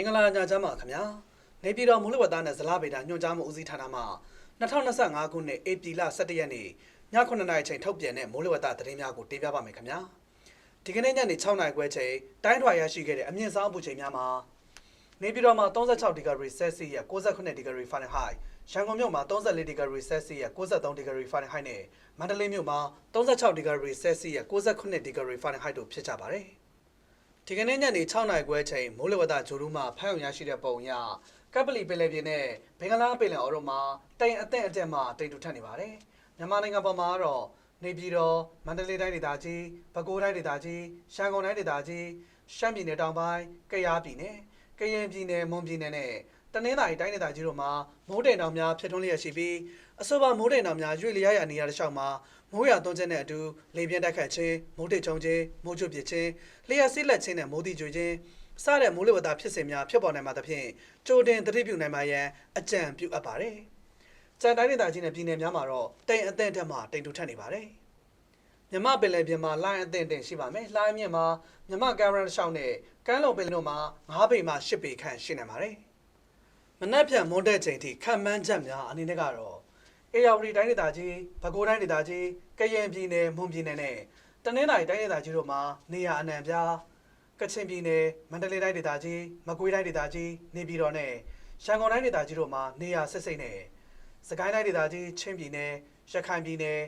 င်္ဂလာညချမ်းပါခင်ဗျာနေပြည်တော်မူလဝတ္တနဲ့ဇလားဗေဒညွှန်ကြားမှုဦးစီးဌာနမှ2025ခုနှစ်ဧပြီလ17ရက်နေ့ည9:00နာရီချိန်ထုတ်ပြန်တဲ့မိုးလေဝသသတင်းများကိုတင်ပြပါမယ်ခင်ဗျာဒီကနေ့ညနေ6:00နာရီခွဲချိန်တိုင်းထွာရရှိခဲ့တဲ့အမြင့်ဆုံးအပူချိန်များမှာနေပြည်တော်မှာ36ဒီဂရီဆဲလ်စီယပ်69ဒီဂရီဖာရင်ဟိုက်ရန်ကုန်မြို့မှာ34ဒီဂရီဆဲလ်စီယပ်63ဒီဂရီဖာရင်ဟိုက်နဲ့မန္တလေးမြို့မှာ36ဒီဂရီဆဲလ်စီယပ်69ဒီဂရီဖာရင်ဟိုက်တို့ဖြစ်ကြပါတယ် ဒီကနေ့ညနေ6နာရီခွဲချိန်မိုးလေဝသဂျိုရူးမှဖမ်းအောင်ရရှိတဲ့ပုံအရကပ်ပလီပင်လယ်ပြင်နဲ့ဘင်္ဂလားပင်လယ်အော်တို့မှာတိမ်အသင့်အတက်မှတိမ်တူထက်နေပါတယ်။မြန်မာနိုင်ငံပေါ်မှာကတော့နေပြည်တော်မန္တလေးတိုင်းဒေသကြီးပဲခူးတိုင်းဒေသကြီးရှမ်းကုန်တိုင်းဒေသကြီးရှမ်းပြည်နယ်တောင်ပိုင်းကယားပြည်နယ်ကရင်ပြည်နယ်မွန်ပြည်နယ်နဲ့ တနင်္သာရီတိုင်းဒေသကြီးတို့မှာမိုးတိမ်တောင်များဖြစ်ထွန်းလျက်ရှိပြီးအဆိုပါမိုးတိမ်တောင်များရွေ့လျားရာနေရာတစ်လျှောက်မှာမိုးရွာသွန်းခြင်းနဲ့အတူလေပြင်းတိုက်ခတ်ခြင်းမိုးတိမ်ချုံခြင်းမိုးချုပ်ပစ်ခြင်းလျှက်စစ်လက်ခြင်းနဲ့မိုးတိကျွေခြင်းစတဲ့မိုးလေဝသဖြစ်စဉ်များဖြစ်ပေါ်နိုင်မှာသဖြင့်ကြိုတင်သတိပြုနိုင်မှာရန်အကြံပြုအပ်ပါတယ်။ကြံတိုင်းဒေသကြီးနဲ့ပြည်နယ်များမှာတော့တိမ်အသင့်တက်မှတိမ်တူထက်နေပါတယ်။မြမပင်လယ်ပြင်မှာလိုင်းအသင့်တင်ရှိပါမယ်။လိုင်းမြင့်မှာမြမကင်မရာရှောင်းနဲ့ကမ်းလုံပင်လယ်တို့မှာ9ပေမှ10ပေခန့်ရှိနိုင်ပါတယ်။ မနက်ဖြန်မွန်းတဲ့ချိန်ထိခံမှန်းချက်များအနေနဲ့ကတော့အေယာဝတီတိုင်းဒေသကြီးပဲခူးတိုင်းဒေသကြီးကရင်ပြည်နယ်မွန်ပြည်နယ်နဲ့တနင်္သာရီတိုင်းဒေသကြီးတို့မှာနေရာအနှံပြားကချင်ပြည်နယ်မန္တလေးတိုင်းဒေသကြီးမကွေးတိုင်းဒေသကြီးနေပြည်တော်နဲ့ရန်ကုန်တိုင်းဒေသကြီးတို့မှာနေရာဆက်စိတ်နဲ့စကိုင်းတိုင်းဒေသကြီးချင်းပြည်နယ်ရခိုင်ပြည်နယ်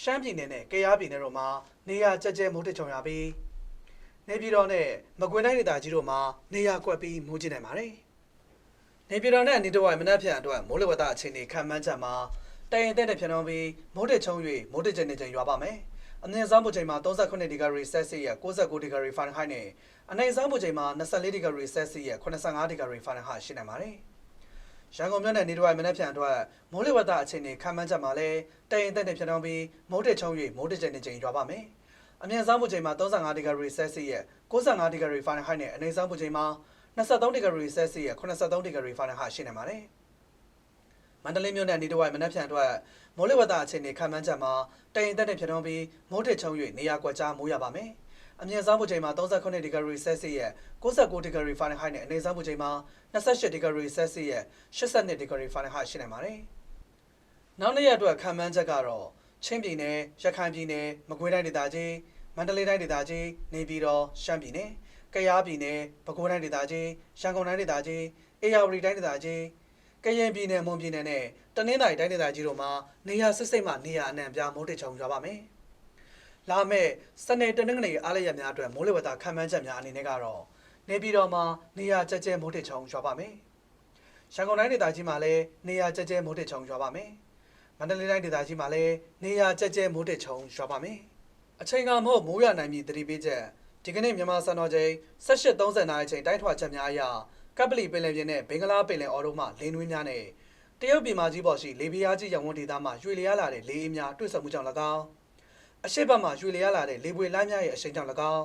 ရှမ်းပြည်နယ်နဲ့ကယားပြည်နယ်တို့မှာနေရာကြက်ကြဲမိုးထချုံရပြီးနေပြည်တော်နဲ့မကွေးတိုင်းဒေသကြီးတို့မှာနေရာကွက်ပြီးမိုးကျနိုင်ပါတယ်။ နေပြည်တော်နဲ့အနီးတစ်ဝိုက်မနက်ဖြန်အတွက်မိုးလေဝသအခြေအနေခံမှန်းချက်မှာတရင်တဲ့တဲ့ဖြန်တော်ပြီးမိုးတက်ချုံ၍မိုးတက်ကျနေချိန်ရွာပါမယ်။အမြင့်ဆုံးပူချိန်မှာ38ဒီဂရီဆဲလ်စီယပ်69ဒီဂရီဖာရင်ဟိုက်နဲ့အနိမ့်ဆုံးပူချိန်မှာ24ဒီဂရီဆဲလ်စီယပ်85ဒီဂရီဖာရင်ဟိုက်ရှိနေပါတယ်။ရန်ကုန်မြို့နယ်နေတစ်ဝိုက်မနက်ဖြန်အတွက်မိုးလေဝသအခြေအနေခံမှန်းချက်မှာလည်းတရင်တဲ့တဲ့ဖြန်တော်ပြီးမိုးတက်ချုံ၍မိုးတက်ကျနေချိန်ရွာပါမယ်။အမြင့်ဆုံးပူချိန်မှာ35ဒီဂရီဆဲလ်စီယပ်95ဒီဂရီဖာရင်ဟိုက်နဲ့အနိမ့်ဆုံးပူချိန်မှာ 23ဒီဂရီဆဲလ်စီယပ်83ဒီဂရီဖာရင်ဟိုက်ရှိနေပါတယ်။မန္တလေးမြို့နယ်နေတဝိုက်မနက်ဖြန်အတွက်မိုးလေဝသအခြေအနေခံမှန်းချက်မှာတရင်တက်တဲ့ဖြစ်ထွန်းပြီးမိုးထစ်ချုံ၍နေရာကွက်ကြားမိုးရပါမယ်။အမြင့်ဆုံးပူချိန်မှာ38ဒီဂရီဆဲလ်စီယပ်69ဒီဂရီဖာရင်ဟိုက်နဲ့အနည်းဆုံးပူချိန်မှာ28ဒီဂရီဆဲလ်စီယပ်82ဒီဂရီဖာရင်ဟိုက်ရှိနေပါတယ်။နောက်နေ့ရက်အတွက်ခံမှန်းချက်ကတော့ချင်းပြည်နယ်ရခိုင်ပြည်နယ်မကွေးတိုင်းဒေသကြီးမန္တလေးတိုင်းဒေသကြီးနေပြည်တော်ရှမ်းပြည်နယ် ကယားပြည်နယ်ပဲခူးတိုင်းဒေသကြီးရန်ကုန်တိုင်းဒေသကြီးအေရဝတီတိုင်းဒေသကြီးကရင်ပြည်နယ်မွန်ပြည်နယ်နဲ့တနင်္သာရီတိုင်းဒေသကြီးတို့မှာနေရာစစ်စိတ်မှနေရာအနှံ့ပြားမိုးတိတ်ချုံရွာပါမယ်။လာမယ့်စနေတနင်္ဂနွေအားလျက်များအတွက်မိုးလေဝသခံမှန်းချက်များအနေနဲ့ကတော့နေပြည်တော်မှာနေရာကျကျဲမိုးတိတ်ချုံရွာပါမယ်။ရန်ကုန်တိုင်းဒေသကြီးမှာလည်းနေရာကျကျဲမိုးတိတ်ချုံရွာပါမယ်။မန္တလေးတိုင်းဒေသကြီးမှာလည်းနေရာကျကျဲမိုးတိတ်ချုံရွာပါမယ်။အချိန်ကမဟုတ်မိုးရနိုင်မည်သတိပေးချက် ဒီကနေ့မြန်မာစံတော်ချိန်18:30နာရီချိန်တိုင်းထွာချက်များအရကပ်ပလီပင်လယ်ပြင်နဲ့ဘင်္ဂလားပင်လယ်အော်တို့မှလေနွေးများနဲ့တရုတ်ပြည်မကြီးပေါ်ရှိလေပြားကြီးရဝန်းဒေသမှရွှေလျားလာတဲ့လေအေးများတွေ့ဆုံမှုကြောင့်၎င်းအရှိတ်ဘက်မှရွှေလျားလာတဲ့လေပွေလိုင်းများရဲ့အရှိန်ကြောင့်၎င်း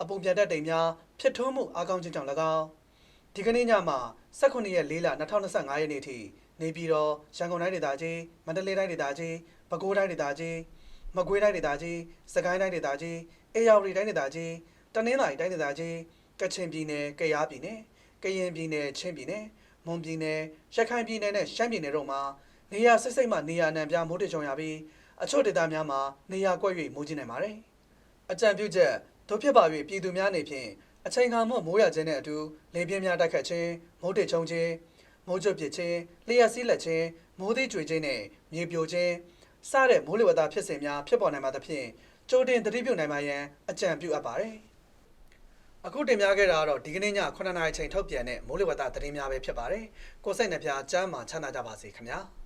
အပုံပြတ်တဲ့တိမ်များဖြစ်ထွန်းမှုအားကောင်းခြင်းကြောင့်၎င်းဒီကနေ့ညမှာ18ရက်4လ2025ရက်နေ့ထိနေပြည်တော်ရန်ကုန်တိုင်းဒေသကြီးမန္တလေးတိုင်းဒေသကြီးပဲခူးတိုင်းဒေသကြီးမကွေးတိုင်းဒေသကြီးစကိုင်းတိုင်းဒေသကြီး အေရဝတီတိုင်းဒေသကြီးတနင်္သာရီတိုင်းဒေသကြီးကချင်ပြည်နယ်ကယားပြည်နယ်ကရင်ပြည်နယ်ချင်းပြည်နယ်မွန်ပြည်နယ်ရခိုင်ပြည်နယ်နဲ့ရှမ်းပြည်နယ်တို့မှာနေရာစစ်စိတ်မှနေရာအနှံ့ပြားမိုးတိမ်ချုံရပြီးအချို့ဒေသများမှာနေရာကွက်၍မိုးကျနေပါတယ်။အကြံပြုချက်တို့ဖြစ်ပါ၍ပြည်သူများအနေဖြင့်အချိန်ခါမှမိုးရခြင်းနဲ့အတူလေပြင်းများတိုက်ခတ်ခြင်းမိုးတိမ်ချုံခြင်းမိုးကြွပစ်ခြင်းလျှက်စီးလက်ခြင်းမိုးသေးကြွေခြင်းနဲ့မြေပြိုခြင်းစတဲ့မိုးလေဝသဖြစ်စဉ်များဖြစ်ပေါ်နိုင်မှာသဖြင့် ကြိုတင်သတိပြုနိုင်မှာရန်အကြံပြုအပ်ပါတယ်။အခုတင်ပြခဲ့တာကတော့ဒီကနေ့ည9:00နာရီချိန်ထုတ်ပြန်တဲ့မိုးလေဝသသတင်းများပဲဖြစ်ပါတယ်။ကိုယ်စိတ်နှပြချမ်းမှာချမ်းသာကြပါစေခင်ဗျာ။